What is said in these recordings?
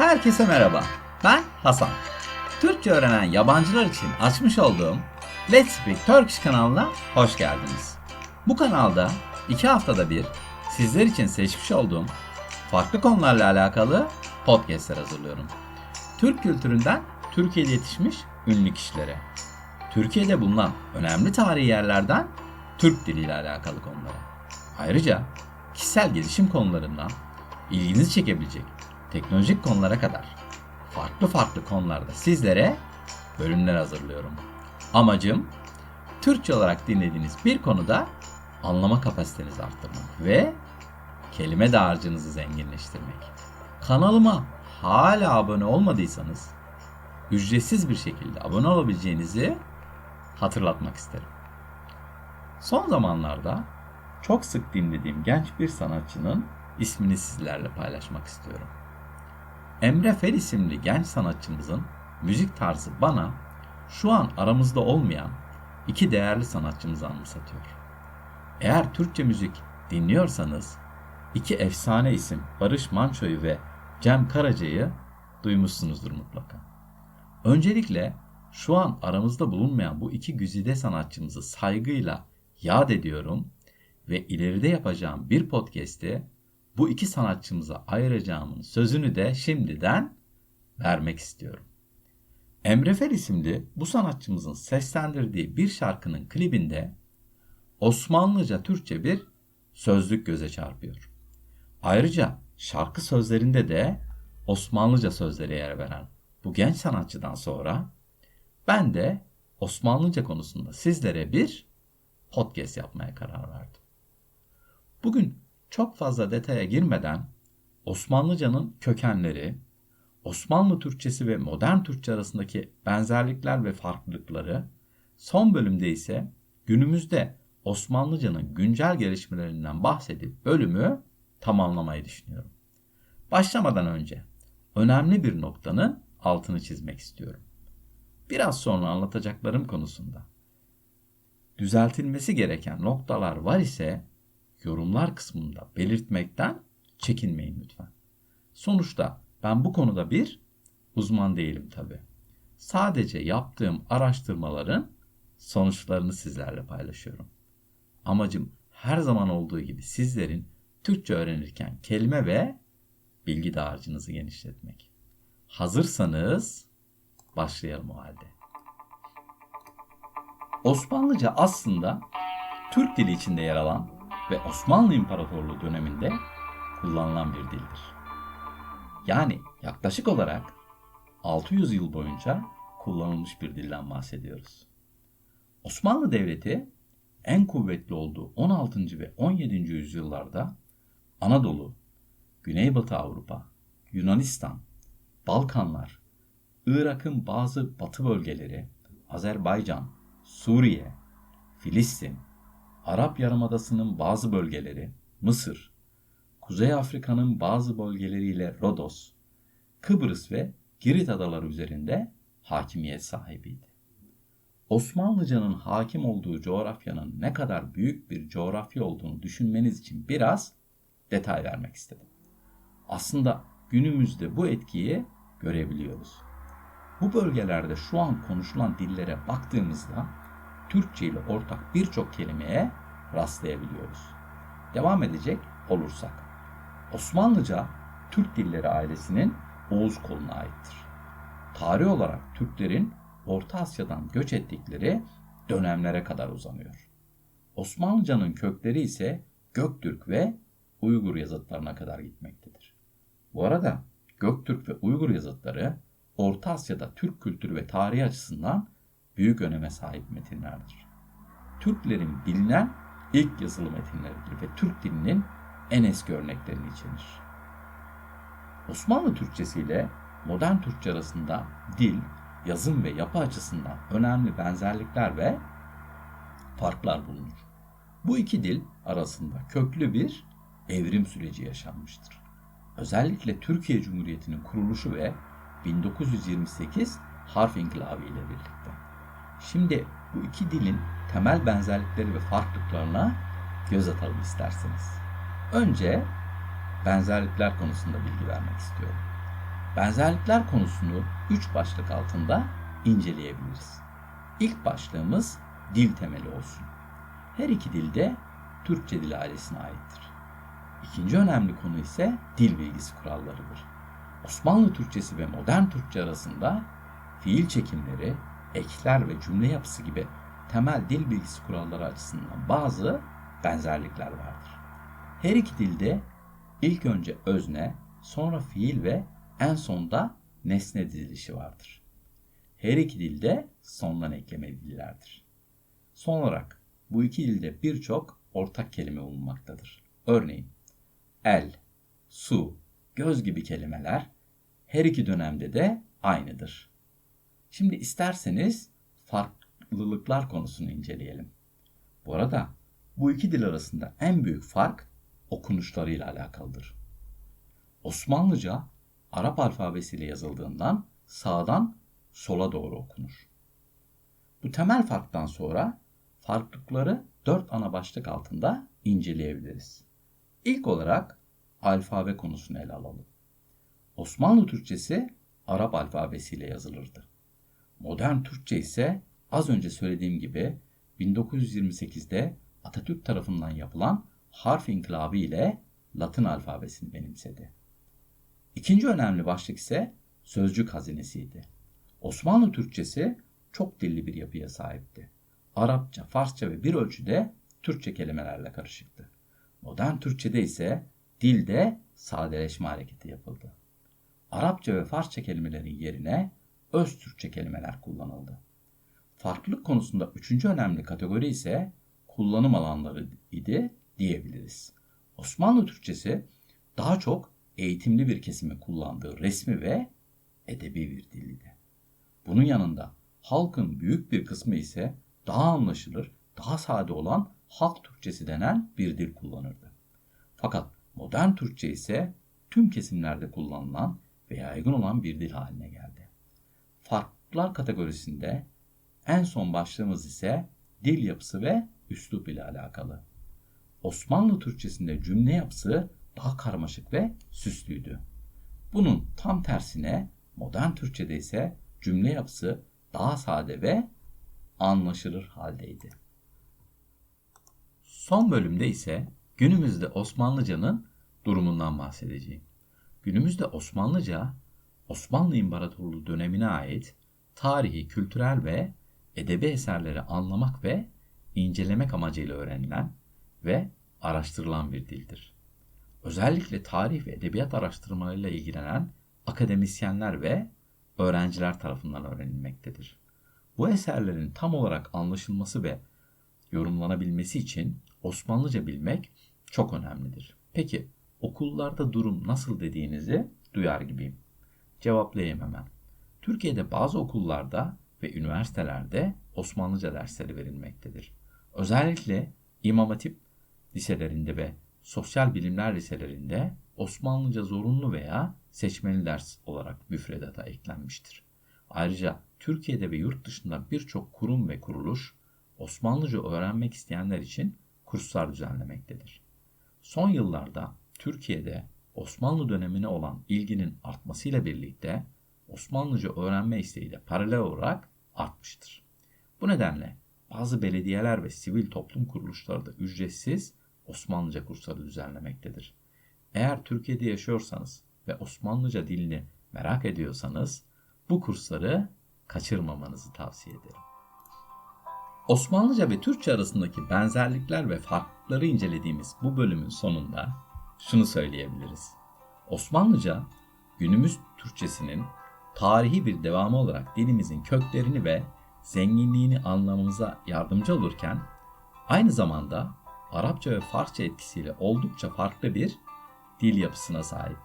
Herkese merhaba. Ben Hasan. Türkçe öğrenen yabancılar için açmış olduğum Let's Speak Turkish kanalına hoş geldiniz. Bu kanalda iki haftada bir sizler için seçmiş olduğum farklı konularla alakalı podcastler hazırlıyorum. Türk kültüründen Türkiye'de yetişmiş ünlü kişilere, Türkiye'de bulunan önemli tarihi yerlerden Türk diliyle alakalı konulara. Ayrıca kişisel gelişim konularından ilginizi çekebilecek teknolojik konulara kadar farklı farklı konularda sizlere bölümler hazırlıyorum. Amacım Türkçe olarak dinlediğiniz bir konuda anlama kapasitenizi arttırmak ve kelime dağarcığınızı zenginleştirmek. Kanalıma hala abone olmadıysanız ücretsiz bir şekilde abone olabileceğinizi hatırlatmak isterim. Son zamanlarda çok sık dinlediğim genç bir sanatçının ismini sizlerle paylaşmak istiyorum. Emre Fel isimli genç sanatçımızın müzik tarzı bana şu an aramızda olmayan iki değerli sanatçımızı anımsatıyor. Eğer Türkçe müzik dinliyorsanız iki efsane isim Barış Manço'yu ve Cem Karaca'yı duymuşsunuzdur mutlaka. Öncelikle şu an aramızda bulunmayan bu iki güzide sanatçımızı saygıyla yad ediyorum ve ileride yapacağım bir podcast'te bu iki sanatçımıza ayıracağımın sözünü de şimdiden vermek istiyorum. Emre Fel isimli bu sanatçımızın seslendirdiği bir şarkının klibinde Osmanlıca Türkçe bir sözlük göze çarpıyor. Ayrıca şarkı sözlerinde de Osmanlıca sözlere yer veren bu genç sanatçıdan sonra ben de Osmanlıca konusunda sizlere bir podcast yapmaya karar verdim. Bugün çok fazla detaya girmeden Osmanlıcanın kökenleri, Osmanlı Türkçesi ve modern Türkçe arasındaki benzerlikler ve farklılıkları, son bölümde ise günümüzde Osmanlıcanın güncel gelişmelerinden bahsedip bölümü tamamlamayı düşünüyorum. Başlamadan önce önemli bir noktanın altını çizmek istiyorum. Biraz sonra anlatacaklarım konusunda düzeltilmesi gereken noktalar var ise yorumlar kısmında belirtmekten çekinmeyin lütfen. Sonuçta ben bu konuda bir uzman değilim tabi. Sadece yaptığım araştırmaların sonuçlarını sizlerle paylaşıyorum. Amacım her zaman olduğu gibi sizlerin Türkçe öğrenirken kelime ve bilgi dağarcığınızı genişletmek. Hazırsanız başlayalım o halde. Osmanlıca aslında Türk dili içinde yer alan ve Osmanlı İmparatorluğu döneminde kullanılan bir dildir. Yani yaklaşık olarak 600 yıl boyunca kullanılmış bir dilden bahsediyoruz. Osmanlı Devleti en kuvvetli olduğu 16. ve 17. yüzyıllarda Anadolu, Güneybatı Avrupa, Yunanistan, Balkanlar, Irak'ın bazı batı bölgeleri, Azerbaycan, Suriye, Filistin, Arap Yarımadası'nın bazı bölgeleri, Mısır, Kuzey Afrika'nın bazı bölgeleriyle Rodos, Kıbrıs ve Girit adaları üzerinde hakimiyet sahibiydi. Osmanlıcanın hakim olduğu coğrafyanın ne kadar büyük bir coğrafya olduğunu düşünmeniz için biraz detay vermek istedim. Aslında günümüzde bu etkiyi görebiliyoruz. Bu bölgelerde şu an konuşulan dillere baktığımızda Türkçe ile ortak birçok kelimeye rastlayabiliyoruz. Devam edecek olursak. Osmanlıca Türk dilleri ailesinin Oğuz koluna aittir. Tarih olarak Türklerin Orta Asya'dan göç ettikleri dönemlere kadar uzanıyor. Osmanlıcanın kökleri ise Göktürk ve Uygur yazıtlarına kadar gitmektedir. Bu arada Göktürk ve Uygur yazıtları Orta Asya'da Türk kültürü ve tarihi açısından büyük öneme sahip metinlerdir. Türklerin bilinen ilk yazılı metinleridir ve Türk dilinin en eski örneklerini içerir. Osmanlı Türkçesi ile modern Türkçe arasında dil, yazım ve yapı açısından önemli benzerlikler ve farklar bulunur. Bu iki dil arasında köklü bir evrim süreci yaşanmıştır. Özellikle Türkiye Cumhuriyeti'nin kuruluşu ve 1928 harf inkılabı ile birlikte. Şimdi bu iki dilin temel benzerlikleri ve farklılıklarına göz atalım isterseniz. Önce benzerlikler konusunda bilgi vermek istiyorum. benzerlikler konusunu üç başlık altında inceleyebiliriz. İlk başlığımız dil temeli olsun. Her iki dilde Türkçe dil ailesine aittir. İkinci önemli konu ise dil bilgisi kurallarıdır. Osmanlı Türkçesi ve modern Türkçe arasında fiil çekimleri, ekler ve cümle yapısı gibi temel dil bilgisi kuralları açısından bazı benzerlikler vardır. Her iki dilde ilk önce özne, sonra fiil ve en sonda nesne dizilişi vardır. Her iki dilde sondan ekleme dillerdir. Son olarak bu iki dilde birçok ortak kelime bulunmaktadır. Örneğin el, su, göz gibi kelimeler her iki dönemde de aynıdır. Şimdi isterseniz farklılıklar konusunu inceleyelim. Bu arada bu iki dil arasında en büyük fark okunuşlarıyla alakalıdır. Osmanlıca Arap alfabesiyle yazıldığından sağdan sola doğru okunur. Bu temel farktan sonra farklılıkları dört ana başlık altında inceleyebiliriz. İlk olarak alfabe konusunu ele alalım. Osmanlı Türkçesi Arap alfabesiyle yazılırdı. Modern Türkçe ise az önce söylediğim gibi 1928'de Atatürk tarafından yapılan harf inkılabı ile Latin alfabesini benimsedi. İkinci önemli başlık ise sözcük hazinesiydi. Osmanlı Türkçesi çok dilli bir yapıya sahipti. Arapça, Farsça ve bir ölçüde Türkçe kelimelerle karışıktı. Modern Türkçede ise dilde sadeleşme hareketi yapıldı. Arapça ve Farsça kelimelerin yerine öz Türkçe kelimeler kullanıldı. Farklılık konusunda üçüncü önemli kategori ise kullanım alanları idi diyebiliriz. Osmanlı Türkçesi daha çok eğitimli bir kesimin kullandığı resmi ve edebi bir dildi. Bunun yanında halkın büyük bir kısmı ise daha anlaşılır, daha sade olan halk Türkçesi denen bir dil kullanırdı. Fakat modern Türkçe ise tüm kesimlerde kullanılan ve yaygın olan bir dil haline geldi. Farklılar kategorisinde en son başlığımız ise dil yapısı ve üslup ile alakalı. Osmanlı Türkçesinde cümle yapısı daha karmaşık ve süslüydü. Bunun tam tersine modern Türkçede ise cümle yapısı daha sade ve anlaşılır haldeydi. Son bölümde ise günümüzde Osmanlıcanın durumundan bahsedeceğim. Günümüzde Osmanlıca, Osmanlı İmparatorluğu dönemine ait tarihi, kültürel ve edebi eserleri anlamak ve incelemek amacıyla öğrenilen ve araştırılan bir dildir. Özellikle tarih ve edebiyat araştırmalarıyla ilgilenen akademisyenler ve öğrenciler tarafından öğrenilmektedir. Bu eserlerin tam olarak anlaşılması ve yorumlanabilmesi için Osmanlıca bilmek çok önemlidir. Peki okullarda durum nasıl dediğinizi duyar gibiyim. Cevaplayayım hemen. Türkiye'de bazı okullarda ve üniversitelerde Osmanlıca dersleri verilmektedir. Özellikle İmam Hatip liselerinde ve sosyal bilimler liselerinde Osmanlıca zorunlu veya seçmeli ders olarak müfredata eklenmiştir. Ayrıca Türkiye'de ve yurt dışında birçok kurum ve kuruluş Osmanlıca öğrenmek isteyenler için kurslar düzenlemektedir. Son yıllarda Türkiye'de Osmanlı dönemine olan ilginin artmasıyla birlikte Osmanlıca öğrenme isteği de paralel olarak artmıştır. Bu nedenle bazı belediyeler ve sivil toplum kuruluşları da ücretsiz Osmanlıca kursları düzenlemektedir. Eğer Türkiye'de yaşıyorsanız ve Osmanlıca dilini merak ediyorsanız bu kursları kaçırmamanızı tavsiye ederim. Osmanlıca ve Türkçe arasındaki benzerlikler ve farklılıkları incelediğimiz bu bölümün sonunda şunu söyleyebiliriz. Osmanlıca günümüz Türkçesinin tarihi bir devamı olarak dilimizin köklerini ve zenginliğini anlamamıza yardımcı olurken aynı zamanda Arapça ve Farsça etkisiyle oldukça farklı bir dil yapısına sahip.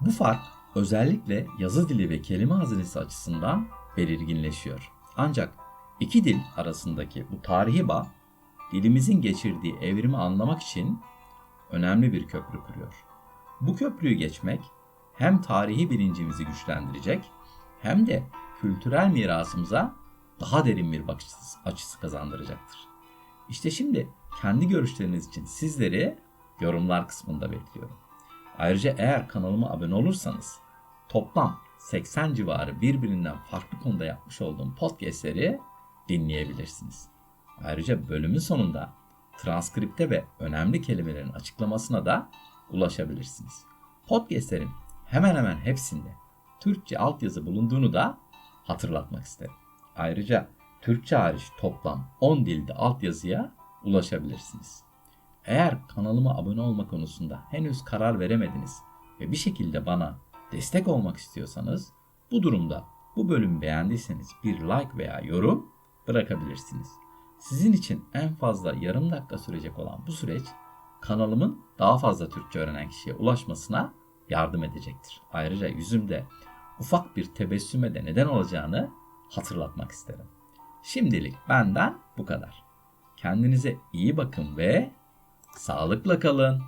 Bu fark özellikle yazı dili ve kelime hazinesi açısından belirginleşiyor. Ancak iki dil arasındaki bu tarihi bağ dilimizin geçirdiği evrimi anlamak için önemli bir köprü kuruyor. Bu köprüyü geçmek hem tarihi bilincimizi güçlendirecek hem de kültürel mirasımıza daha derin bir bakış açısı kazandıracaktır. İşte şimdi kendi görüşleriniz için sizleri yorumlar kısmında bekliyorum. Ayrıca eğer kanalıma abone olursanız toplam 80 civarı birbirinden farklı konuda yapmış olduğum podcastleri dinleyebilirsiniz. Ayrıca bölümün sonunda transkripte ve önemli kelimelerin açıklamasına da ulaşabilirsiniz. Podcastlerin hemen hemen hepsinde Türkçe altyazı bulunduğunu da hatırlatmak isterim. Ayrıca Türkçe hariç toplam 10 dilde altyazıya ulaşabilirsiniz. Eğer kanalıma abone olma konusunda henüz karar veremediniz ve bir şekilde bana destek olmak istiyorsanız bu durumda bu bölümü beğendiyseniz bir like veya yorum bırakabilirsiniz. Sizin için en fazla yarım dakika sürecek olan bu süreç kanalımın daha fazla Türkçe öğrenen kişiye ulaşmasına yardım edecektir. Ayrıca yüzümde ufak bir tebessüme de neden olacağını hatırlatmak isterim. Şimdilik benden bu kadar. Kendinize iyi bakın ve sağlıkla kalın.